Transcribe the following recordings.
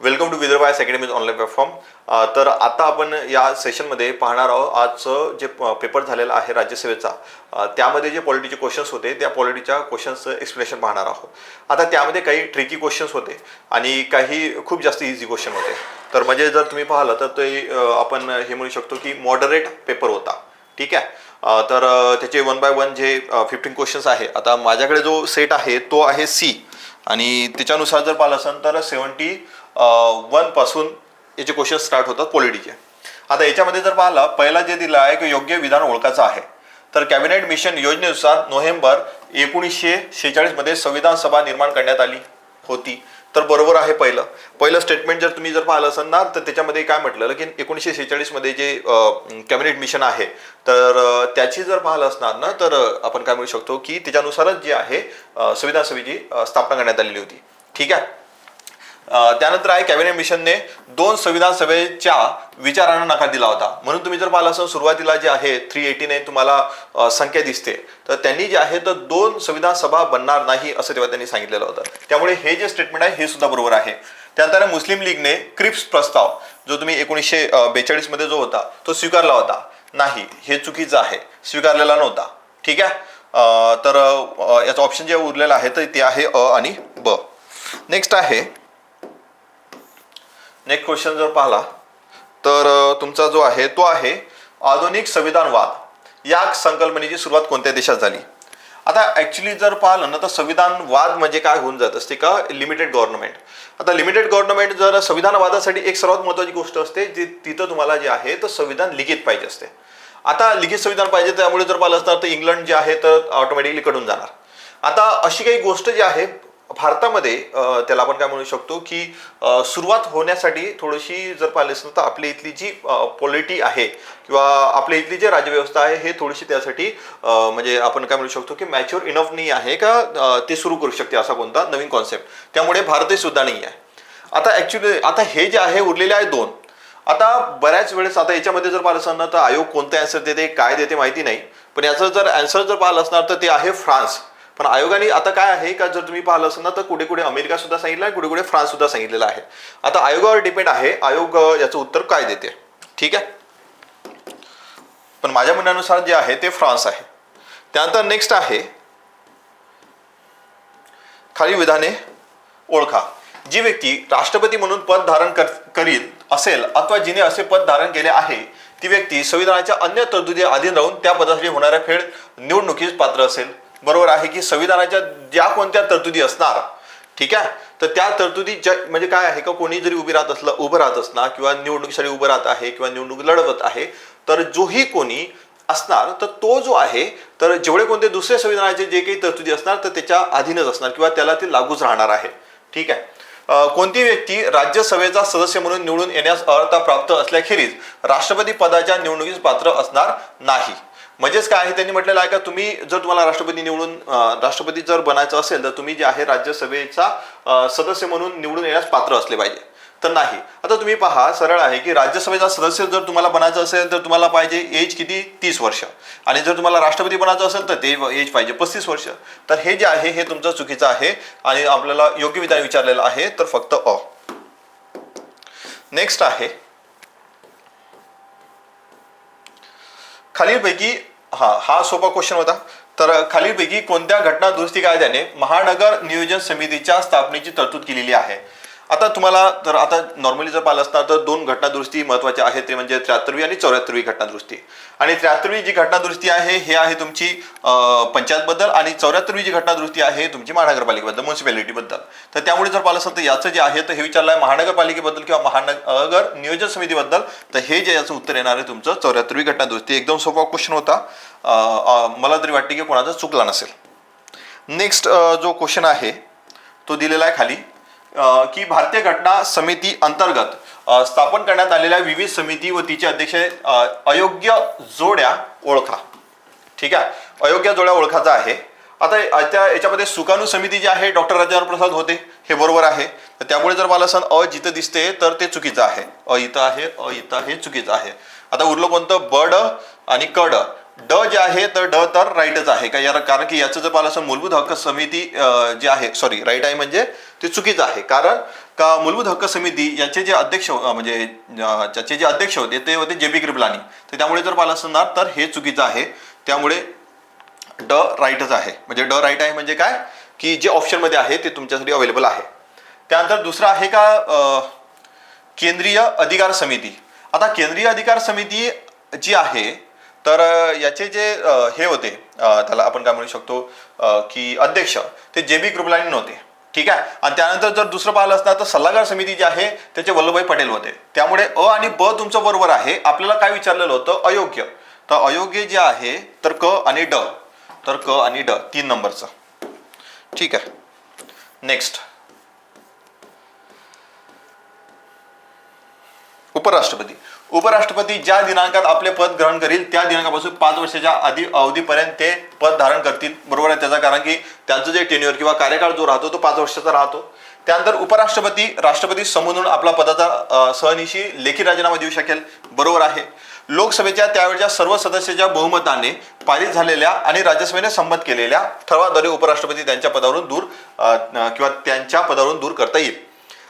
Welcome to Vidarbha IAS academies online platform. तर आता आपण या सेशनमध्ये पाहणार आहोत आजचं जे पेपर झालेलं आहे राज्यसेवेचा त्यामध्ये जे पॉलिटीचे क्वेश्चन्स होते त्या पॉलिटीच्या क्वेश्चन्सचं एक्सप्लेनेशन पाहणार आहोत. आता त्यामध्ये काही ट्रिकी क्वेश्चन्स होते आणि काही खूप जास्त इझी क्वेश्चन होते. तर म्हणजे जर तुम्ही पाहिलं तर ते आपण हे म्हणू शकतो की मॉडरेट पेपर होता. ठीक आहे? तर त्याचे वन बाय वन जे फिफ्टीन क्वेश्चन्स आहे आता माझ्याकडे जो सेट आहे तो आहे सी आणि त्याच्यानुसार जर पाहिलं असेल तर सेवन्टी वनपासून याचे क्वेश्चन स्टार्ट होतात पॉलिटीचे आता याच्यामध्ये जर पाहिलं पहिला जे दिलं आहे की योग्य विधान ओळखाचं आहे. तर कॅबिनेट मिशन योजनेनुसार नोव्हेंबर एकोणीसशे शेहेचाळीसमध्ये संविधान सभा निर्माण करण्यात आली होती. तर बरोबर आहे पहिलं. पहिलं स्टेटमेंट जर तुम्ही जर पाहिलं असाल ना तर त्याच्यामध्ये काय म्हटलेलं की एकोणीसशे शेहेचाळीसमध्ये जे कॅबिनेट मिशन आहे तर त्याची जर पाहिलं असणार ना तर आपण काय म्हणू शकतो की त्याच्यानुसारच जे आहे संविधान सभेची स्थापना करण्यात आलेली होती. ठीक आहे? त्यानंतर आहे कॅबिनेट मिशनने दोन संविधान सभेच्या विचारांना नकार दिला होता. म्हणून तुम्ही जर पाहिलं असं सुरुवातीला जे आहे थ्री एटी नाईन तुम्हाला संख्या दिसते. तर त्यांनी जे आहे तर दोन संविधान सभा बनणार नाही असं तेव्हा त्यांनी सांगितलेलं होतं. त्यामुळे हे जे स्टेटमेंट आहे हे सुद्धा बरोबर आहे. त्यानंतर मुस्लिम लीगने क्रिप्स प्रस्ताव जो तुम्ही एकोणीसशे बेचाळीसमध्ये जो होता तो स्वीकारला होता. नाही हे चुकीचं आहे. स्वीकारलेला नव्हता. ठीक आहे? तर याचं ऑप्शन जे उरलेलं आहे तर ते आहे अ आणि ब. नेक्स्ट आहे नेक्स्ट क्वेश्चन जर पाहिला तर तुमचा जो आहे तो आहे आधुनिक संविधानवाद. या संकल्पनेची सुरुवात कोणत्या देशात झाली? आता ॲक्च्युली जर पाहिलं ना तर संविधानवाद म्हणजे काय होऊन जात असते का? लिमिटेड गव्हर्नमेंट आता लिमिटेड गव्हर्नमेंट जर संविधानवादासाठी एक सर्वात महत्त्वाची गोष्ट असते जी तिथं तुम्हाला जे आहे तर संविधान लिखित पाहिजे असते. आता लिखित संविधान पाहिजे त्यामुळे जर पाहिलं असणार तर इंग्लंड जे आहे तर ऑटोमॅटिकली कडून जाणार. आता अशी काही गोष्ट जी आहे भारतामध्ये त्याला आपण काय म्हणू शकतो की सुरुवात होण्यासाठी थोडीशी जर पाहिलं असेल तर आपली इथली जी पॉलिटी आहे किंवा आपल्या इथली जी राज्यव्यवस्था आहे हे थोडीशी त्यासाठी म्हणजे आपण काय म्हणू शकतो की मॅच्युअर इनफ नाही आहे का ते सुरू करू शकते असा कोणता नवीन कॉन्सेप्ट त्यामुळे भारतही सुद्धा नाही आहे. आता ऍक्च्युली आता हे जे आहे उरलेले आहे दोन. आता बऱ्याच वेळेस आता याच्यामध्ये जर पाहिलं असणार तर आयोग कोणते आन्सर देते काय देते माहिती नाही. पण याचं जर अँसर जर पाहिलं असणार तर ते आहे फ्रान्स. पण आयोगाने आता काय आहे का जर तुम्ही पाहिलं असेल ना तर कुठे कुठे अमेरिका सुद्धा सांगितलं आहे कुठे कुठे फ्रान्स सुद्धा सांगितलेलं आहे. आता आयोगावर डिपेंड आहे आयोग याचं उत्तर काय देते? ठीक आहे? पण माझ्या म्हणण्यानुसार जे आहे ते फ्रान्स आहे. त्यानंतर नेक्स्ट आहे खाली विधाने ओळखा. जी व्यक्ती राष्ट्रपती म्हणून पद धारण कर करील असेल अथवा जिने असे पद धारण केले आहे ती व्यक्ती संविधानाच्या अन्य तरतुदी अधीन राहून त्या पदासाठी होणाऱ्या फेड निवडणुकीस पात्र असेल. बरोबर आहे की संविधानाच्या ज्या कोणत्या तरतुदी असणार ठीक आहे? तर त्या तरतुदी ज्या म्हणजे काय आहे का कोणी जरी उभी राहत असलं उभं राहत असणार किंवा निवडणुकीसाठी उभं राहत आहे किंवा निवडणूक लढवत आहे तर जोही कोणी असणार तर तो जो आहे तर जेवढे कोणते दुसरे संविधानाचे जे काही तरतुदी असणार तर त्याच्या अधीनच असणार किंवा त्याला ते लागूच राहणार आहे ठीक आहे? कोणती व्यक्ती राज्यसभेचा सदस्य म्हणून निवडून येण्यास अर्हता प्राप्त असल्याखेरीज राष्ट्रपती पदाच्या निवडणुकीस पात्र असणार नाही. म्हणजेच काय आहे? त्यांनी म्हटलेलं आहे का तुम्ही जर तुम्हाला राष्ट्रपती निवडून राष्ट्रपती जर बनायचं असेल तर तुम्ही जे आहे राज्यसभेचा सदस्य म्हणून निवडून येण्यास पात्र असले पाहिजे. तर नाही. आता तुम्ही पहा सरळ आहे की राज्यसभेचा सदस्य जर तुम्हाला बनायचं असेल तर तुम्हाला पाहिजे एज किती? तीस वर्ष. आणि जर तुम्हाला राष्ट्रपती बनायचं असेल तर ते एज पाहिजे पस्तीस वर्ष. तर हे जे आहे हे तुमचं चुकीचं आहे आणि आपल्याला योग्य विधान विचारलेलं आहे तर फक्त अ. नेक्स्ट आहे. खालीलपैकी हा हा सोपा क्वेश्चन होता. तर खालीलपैकी कोणत्या घटना दुरुस्ती कायद्याने महानगर नियोजन समितीच्या स्थापनेची तरतूद केलेली आहे? आता तुम्हाला तर आता नॉर्मली जर पाहिलं असता तर दोन घटनादुरुस्ती महत्त्वाच्या आहेत. ते म्हणजे त्र्याहत्तरवी आणि चौऱ्याहत्तरवी घटनादुरुस्ती. आणि त्र्याहत्तरवी जी घटनादुरुस्ती आहे हे आहे तुमची पंचायतबद्दल आणि चौऱ्याहत्तरवी जी घटनादुरुस्ती आहे तुमची महानगरपालिकेबद्दल म्युन्सिपॅलिटीबद्दल तर त्यामुळे जर पाहिलं असेल तर याचं जे आहे तर हे विचारलं आहे महानगरपालिकेबद्दल किंवा महानगर नियोजन समितीबद्दल. तर हे जे याचं उत्तर येणार आहे तुमचं चौऱ्याहत्तरवी घटनादुरुस्ती. एकदम सोपा क्वेश्चन होता. मला तरी वाटते की कोणाचा चुकला नसेल. नेक्स्ट जो क्वेश्चन आहे तो दिलेला आहे खाली. की भारतीय घटना समिती अंतर्गत स्थापन करण्यात आलेल्या विविध समिती व तिचे अध्यक्ष अयोग्य जोड्या ओळखा. ठीक आहे? अयोग्य जोड्या ओळखाचा आहे. आता त्या याच्यामध्ये सुकाणू समिती जी आहे डॉक्टर राजेंद्र प्रसाद होते हे बरोबर आहे. तर त्यामुळे जर मला सण अ जिथं दिसते तर ते चुकीचं आहे. अ इथं आहे अ इथं हे चुकीचं आहे. आता उरलं कोणतं? बड आणि कड. ड जे आहे तर ड तर राईटच आहे. का यार कारण की याचं जर पाहिलं असं मूलभूत हक्क समिती जे आहे सॉरी राईट आहे म्हणजे ते चुकीचं आहे. कारण का मूलभूत हक्क समिती याचे जे अध्यक्ष म्हणजे ज्याचे जे अध्यक्ष होते ते होते जे बी कृपलानी तर त्यामुळे जर पाहिलं असणार तर हे चुकीचं आहे. त्यामुळे ड राईटच आहे. म्हणजे ड राईट आहे म्हणजे काय? की जे ऑप्शनमध्ये आहे ते तुमच्यासाठी अवेलेबल आहे. त्यानंतर दुसरं आहे का केंद्रीय अधिकार समिती? आता केंद्रीय अधिकार समिती जी आहे तर याचे जे हे होते त्याला आपण काय म्हणू शकतो की अध्यक्ष ते जे बी कृपलानी नव्हते ठीक आहे? आणि त्यानंतर जर दुसरं पाहिलं असणार तर सल्लागार समिती जी आहे त्याचे वल्लभभाई पटेल होते. त्यामुळे अ आणि ब तुमचं बरोबर आहे. आपल्याला काय विचारलेलं होतं? अयोग्य. तर अयोग्य जे आहे तर क आणि ड. तर क आणि ड तीन नंबरचं. ठीक आहे? नेक्स्ट उपराष्ट्रपती. उपराष्ट्रपती ज्या दिनांकात आपले पद ग्रहण करील त्या दिनांकापासून पाच वर्षाच्या आधी अवधीपर्यंत ते पद धारण करतील. बरोबर आहे त्याचा कारण की त्यांचं जे टेन्युअर किंवा कार्यकाळ जो राहतो तो पाच वर्षाचा राहतो. त्यानंतर उपराष्ट्रपती राष्ट्रपती समोरून आपला पदाचा सहनिशी लेखी राजीनामा देऊ शकेल. बरोबर आहे. लोकसभेच्या त्यावेळच्या सर्व सदस्याच्या बहुमताने पारित झालेल्या आणि राज्यसभेने संमत केलेल्या ठरावाद्वारे उपराष्ट्रपती त्यांच्या पदावरून दूर किंवा त्यांच्या पदावरून दूर करता येईल.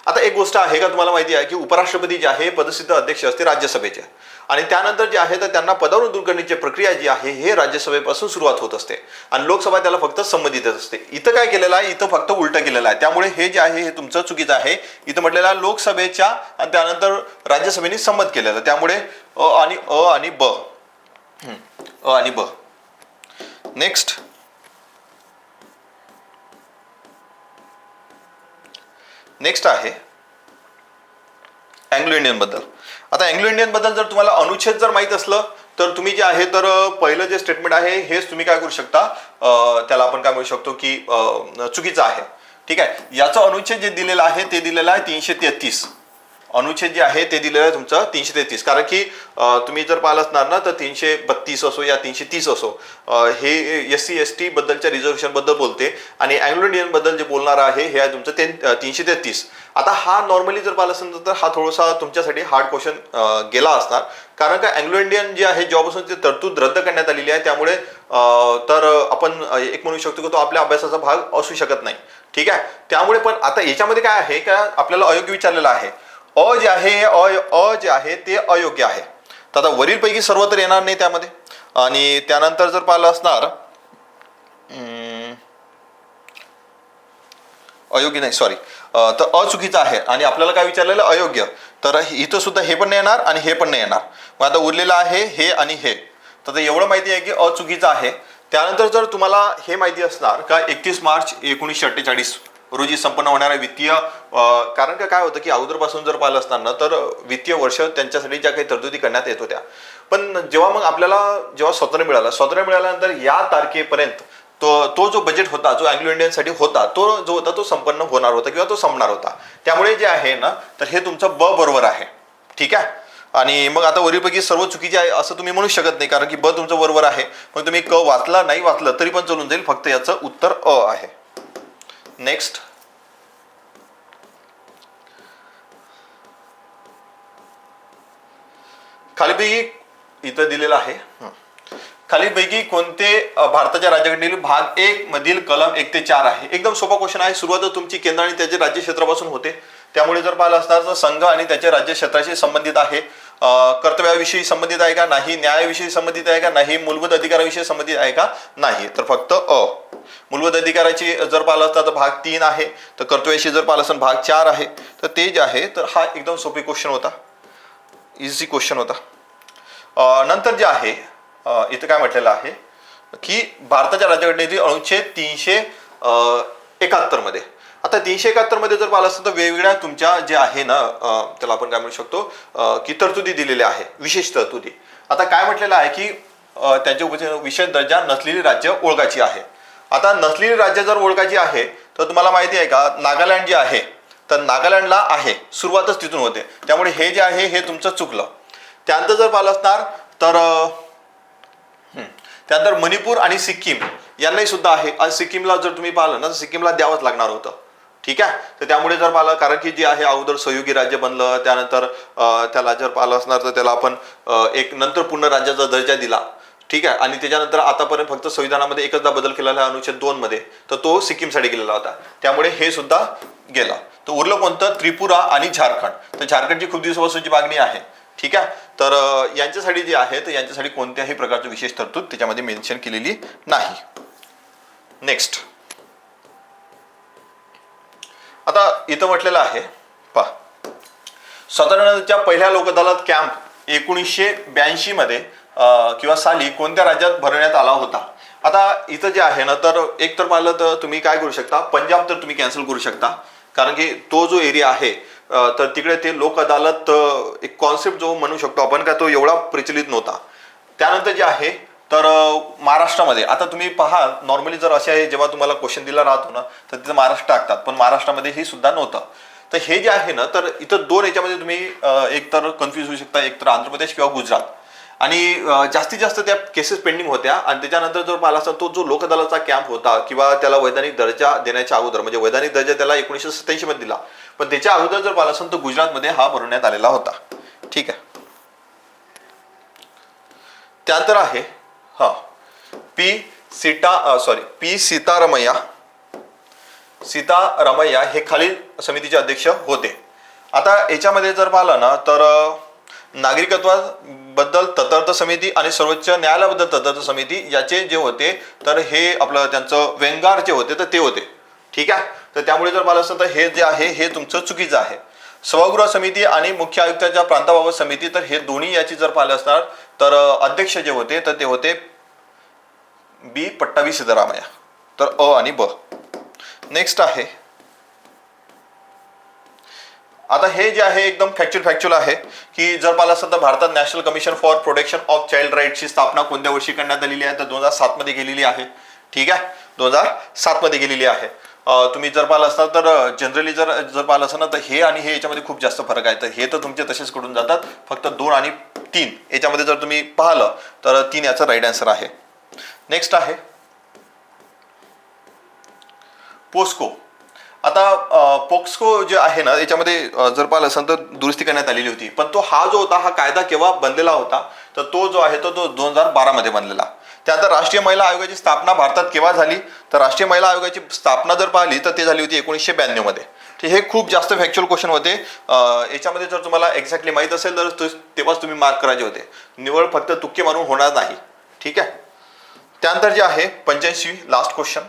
आता एक गोष्ट आहे का तुम्हाला माहिती आहे की उपराष्ट्रपती जे आहे पदसिद्ध अध्यक्ष असते राज्यसभेचे. आणि त्यानंतर जे आहे तर त्यांना पदावरून दूर करण्याची प्रक्रिया जी आहे हे राज्यसभेपासून सुरुवात होत असते. आणि लोकसभा त्याला फक्त संमती असते. इथं काय केलेलं आहे? इथं फक्त उलटं केलेलं आहे. त्यामुळे हे जे आहे हे तुमचं चुकीचं आहे. इथं म्हटलेलं आहे लोकसभेच्या आणि त्यानंतर राज्यसभेने संमत केलेलं. त्यामुळे अ आणि अ आणि ब. हम्म. अ आणि ब. नेक्स्ट नेक्स्ट आहे अँग्लो इंडियनबद्दल आता अँग्लो इंडियनबद्दल जर तुम्हाला अनुच्छेद जर माहीत असलं तर तुम्ही जे आहे तर पहिलं जे स्टेटमेंट आहे हेच तुम्ही काय करू शकता. त्याला आपण काय म्हणू शकतो की चुकीचं आहे. ठीक आहे? याचं अनुच्छेद जे दिलेलं आहे ते दिलेलं आहे तीनशे तेहतीस. अनुच्छेद जे आहे ते दिलेलं आहे तुमचं तीनशे तेहतीस. कारण की तुम्ही जर पाहिलं असणार ना तर तीनशे बत्तीस असो या तीनशे तीस असो हे एस सी एस टी बद्दलच्या रिझर्वेशनबद्दल बोलते. आणि अँग्लो इंडियनबद्दल जे बोलणार आहे हे आहे तुमचं ते तीनशे तेहतीस. आता हा नॉर्मली जर पाहिलं असेल तर हा थोडासा तुमच्यासाठी हार्ड क्वेश्चन गेला असणार. कारण का अँग्लो इंडियन जे आहे जेव्हापासून ती तरतूद रद्द करण्यात आलेली आहे. त्यामुळे तर आपण एक म्हणू शकतो की तो आपल्या अभ्यासाचा भाग असू शकत नाही. ठीक आहे? त्यामुळे पण आता याच्यामध्ये काय आहे? का आपल्याला अयोग्य विचारलेलं आहे. अ जे आहे हे अ अ जे आहे ते अयोग्य आहे. तर आता वरीलपैकी सर्व तर येणार नाही त्यामध्ये. आणि त्यानंतर जर पाहिलं असणार अयोग्य नाही सॉरी तर अचुकीचं आहे. आणि आपल्याला काय विचारलेलं? अयोग्य. तर इथं सुद्धा हे पण नाही येणार आणि हे पण नाही येणार. मग आता उरलेलं आहे हे आणि हे. तर एवढं माहिती आहे की अचुकीचं आहे. त्यानंतर जर तुम्हाला हे माहिती असणार का एकतीस मार्च एकोणीसशे अठ्ठेचाळीस? रोजी संपन्न होणाऱ्या वित्तीय कारण का काय होतं की अगोदरपासून जर पाहिलं असणार ना तर वित्तीय वर्ष त्यांच्यासाठी ज्या काही तरतुदी करण्यात येत होत्या. पण जेव्हा मग आपल्याला जेव्हा स्वातंत्र्य मिळालं स्वातंत्र्य मिळाल्यानंतर या तारखेपर्यंत तो तो जो बजेट होता जो अँग्लो इंडियनसाठी होता तो जो होता तो संपन्न होणार होता किंवा तो संपणार होता. त्यामुळे जे आहे ना तर हे तुमचं ब बरोबर आहे. ठीक आहे? आणि मग आता वरीलपैकी सर्व चुकीचे आहे असं तुम्ही म्हणू शकत नाही कारण की ब तुमचं बरोबर आहे. मग तुम्ही क वाचला नाही वाचलं तरी पण चलून जाईल. फक्त याचं उत्तर अ आहे. नेक्स्ट खालीपैकी इथं दिलेलं आहे. खालीपैकी कोणते भारताच्या राज्यघटनेतील भाग एक मधील कलम एक ते चार आहे. एकदम सोपा क्वेश्चन आहे. सुरुवात तुमची केंद्र आणि त्याचे राज्य क्षेत्रापासून होते. त्यामुळे जर पाहिलं असणार तर संघ आणि त्याच्या राज्य क्षेत्राशी संबंधित आहे. कर्तव्याविषयी संबंधित आहे का? नाही. न्यायाविषयी संबंधित आहे का? नाही. मूलभूत अधिकाराविषयी संबंधित आहे का? नाही. तर फक्त अ. मूलभूत अधिकाराची जर पाहिलं असता तर भाग तीन आहे तर कर्तव्याशी जर पाहिलं असताना भाग चार आहे तर ते जे आहे तर हा एकदम सोपी क्वेश्चन होता. इझी क्वेश्चन होता. नंतर जे आहे इथं काय म्हटलेलं आहे की भारताच्या राज्यघटनेतील अनुच्छेद तीनशे एकाहत्तरमध्ये आता तीनशे एकाहत्तरमध्ये जर पाहिलं असतं तर वेगवेगळ्या तुमच्या जे आहे ना त्याला आपण काय म्हणू शकतो की तरतुदी दिलेल्या आहे विशेष तरतुदी. आता काय म्हटलेलं आहे की त्यांच्या उप- विशेष दर्जा नसलेली राज्य ओळखाची आहे. आता नसलेली राज्य जर ओळखायची आहे तर तुम्हाला माहिती आहे का नागालँड जे आहे तर नागालँडला आहे सुरुवातच तिथून होते. त्यामुळे हे जे आहे हे तुमचं चुकलं. त्यानंतर जर पाहिलं असणार तर त्यानंतर मणिपूर आणि सिक्कीम यांनाही सुद्धा आहे. आणि सिक्कीमला जर तुम्ही पाहिलं ना तर सिक्कीमला द्यावंच लागणार होतं. ठीक आहे? तर त्यामुळे जर पाहिलं कारण की जे आहे अगोदर सहयोगी राज्य बनलं त्यानंतर त्याला जर पाहिलं असणार तर त्याला आपण एक नंतर पूर्ण राज्याचा दर्जा दिला. ठीक आहे? आणि त्याच्यानंतर आतापर्यंत फक्त संविधानामध्ये एकचदा बदल केलेला आहे अनुच्छेद दोन मध्ये. तर तो सिक्कीमसाठी केलेला होता. त्यामुळे हे सुद्धा गेला. तर उरलं कोणतं? त्रिपुरा आणि झारखंड. तर झारखंडची खूप दिवसापासूनची मागणी आहे. ठीक आहे? तर यांच्यासाठी जे आहे तर यांच्यासाठी कोणत्याही प्रकारची विशेष तरतूद त्याच्यामध्ये मेन्शन केलेली नाही. नेक्स्ट आता इथं म्हटलेलं आहे पहा. स्वातंत्र्याच्या पहिल्या लोकदलात कॅम्प एकोणीसशे ब्याऐंशी मध्ये किंवा साली कोणत्या राज्यात भरण्यात आला होता? आता इथं जे आहे ना तर एक तर पाहिलं तर तुम्ही काय करू शकता? पंजाब तर तुम्ही कॅन्सल करू शकता. कारण की तो जो एरिया आहे तर तिकडे ते लोक अदालत एक कॉन्सेप्ट जो म्हणू शकतो आपण का तो एवढा प्रचलित नव्हता. त्यानंतर जे आहे तर महाराष्ट्रामध्ये आता तुम्ही पहा नॉर्मली जर असे आहे जेव्हा तुम्हाला क्वेश्चन दिला राहतो ना तर तिथं महाराष्ट्र टाकतात. पण महाराष्ट्रामध्ये हे सुद्धा नव्हतं. तर हे जे आहे ना तर इथं दोन याच्यामध्ये तुम्ही एक तर कन्फ्यूज होऊ शकता एक तर आंध्र प्रदेश किंवा गुजरात. आणि जास्तीत जास्त त्या केसेस पेंडिंग होत्या आणि त्याच्यानंतर जर पाहिला असता तो जो लोकदलाचा कॅम्प होता किंवा त्याला वैधानिक दर्जा देण्याच्या अगोदर म्हणजे वैधानिक दर्जा त्याला एकोणीसशे सत्याऐंशी मध्ये दिला. पण त्याच्या अगोदर जर पाहिला असता तो गुजरातमध्ये हा भरवण्यात आलेला होता. ठीक आहे. त्यानंतर आहे. हा. P Sita sorry P Sitaramayya. Sitaramayya हे खालील समितीचे अध्यक्ष होते. आता याच्यामध्ये जर पाहिलं ना तर नागरिकत्वाबद्दल ततर्थ समिती आणि सर्वोच्च न्यायालयाबद्दल तदर्थ समिती याचे जे होते तर हे आपलं त्यांचं व्यंगार जे होते तर ते होते. ठीक आहे? तर त्यामुळे जर मला असतं तर हे जे आहे हे तुमचं चुकीचं आहे. सभागृह समिती आणि मुख्य आयुक्ताच्या प्रांताबाबत समिती तर हे दोन्ही याची जर पाहिलं असणार तर अध्यक्ष जे होते तर ते होते बी पट्टावी सिद्धरामय्या. तर अ आणि ब. नेक्स्ट आहे आता हे जे आहे एकदम फॅक्च्युअल फॅक्च्युअल आहे की जर पाहिलं असेल तर भारतात national commission for protection of child राईटची स्थापना कोणत्या वर्षी करण्यात आलेली आहे? तर दोन हजार सात मध्ये गेलेली आहे. ठीक आहे? दोन हजार सात मध्ये गेलेली आहे. तुम्ही जर पाहिलं असता तर जनरली जर जर पाहिलं असं ना तर हे आणि हे याच्यामध्ये खूप जास्त फरक आहे. तर हे तर तुमचे तसेच कडून जातात. फक्त दोन आणि तीन याच्यामध्ये जर तुम्ही पाहिलं तर तीन याचा राईट आन्सर आहे. नेक्स्ट आहे. पोस्को. आता पोक्सको जे आहे ना याच्यामध्ये जर पाहिलं असेल तर दुरुस्ती करण्यात आलेली होती. पण तो हा जो होता हा कायदा केव्हा बनलेला होता तर तो जो आहे तो तो दोन हजार बारामध्ये बनलेला. त्यानंतर राष्ट्रीय महिला आयोगाची स्थापना भारतात केव्हा झाली? तर राष्ट्रीय महिला आयोगाची स्थापना जर पाहिली तर ते झाली होती एकोणीसशे ब्याण्णवमध्ये. हे खूप जास्त फॅक्च्युअल क्वेश्चन होते. याच्यामध्ये जर तुम्हाला एक्झॅक्टली माहीत असेल तर तो- तेव्हाच तुम्ही मार्क करायचे होते. निवड फक्त तुक्के मारून होणार नाही. ठीक आहे? त्यानंतर जे आहे पंच्याऐंशी लास्ट क्वेश्चन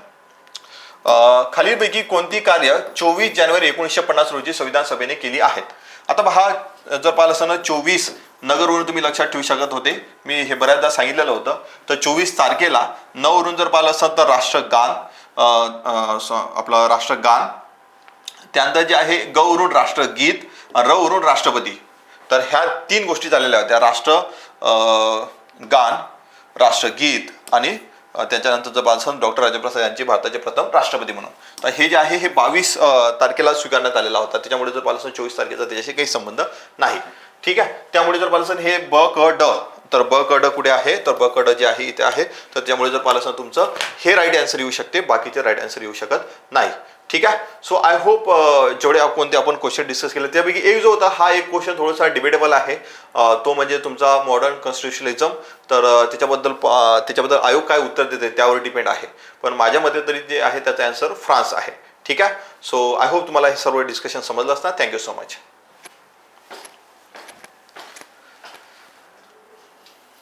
खालीलपैकी कोणती कार्य चोवीस जानेवारी एकोणीसशे पन्नास रोजी संविधान सभेने केली आहेत? आता पहा जर पाहिलं असं ना चोवीस नगरवरून तुम्ही लक्षात ठेवू शकत होते. मी हे बऱ्याचदा सांगितलेलं होतं. तर चोवीस तारखेला नऊवरून जर पाहिलं असतं तर राष्ट्रगान आपलं राष्ट्रगान. त्यानंतर जे आहे ग राष्ट्रगीत रवरून राष्ट्रपती. तर ह्या तीन गोष्टी झालेल्या होत्या. राष्ट्र गान राष्ट्रगीत आणि त्याच्यानंतर जर बालसन डॉक्टर राजप्रसाद यांची भारताचे प्रथम राष्ट्रपती म्हणून. तर हे जे आहे हे बावीस तारखेला स्वीकारण्यात आलेला होता. त्याच्यामुळे जर पालसन चोवीस तारखेचा त्याच्याशी काही संबंध नाही. ठीक आहे? त्यामुळे जर पालसन हे ब क ड तर ब क ड कुठे आहे? तर ब क ड जे आहे इथे आहे. तर त्यामुळे जर पालसन तुमचं हे राईट आन्सर येऊ शकते. बाकीचे राईट आन्सर येऊ शकत नाही. ठीक आहे? सो आय होप जेवढे कोणते आपण क्वेश्चन डिस्कस केले त्यापैकी एक जो होता हा एक क्वेश्चन थोडासा डिबेटेबल आहे. Uh, तो म्हणजे तुमचा मॉडर्न कॉन्स्टिट्युशनलिझम तर uh, त्याच्याबद्दल प- त्याच्याबद्दल आयोग काय उत्तर देते त्यावर डिपेंड आहे. पण माझ्या मते तरी जे आहे त्याचा आन्सर फ्रान्स आहे. ठीक आहे? सो आय होप तुम्हाला हे सर्व डिस्कशन समजलं असणार. Thank you so much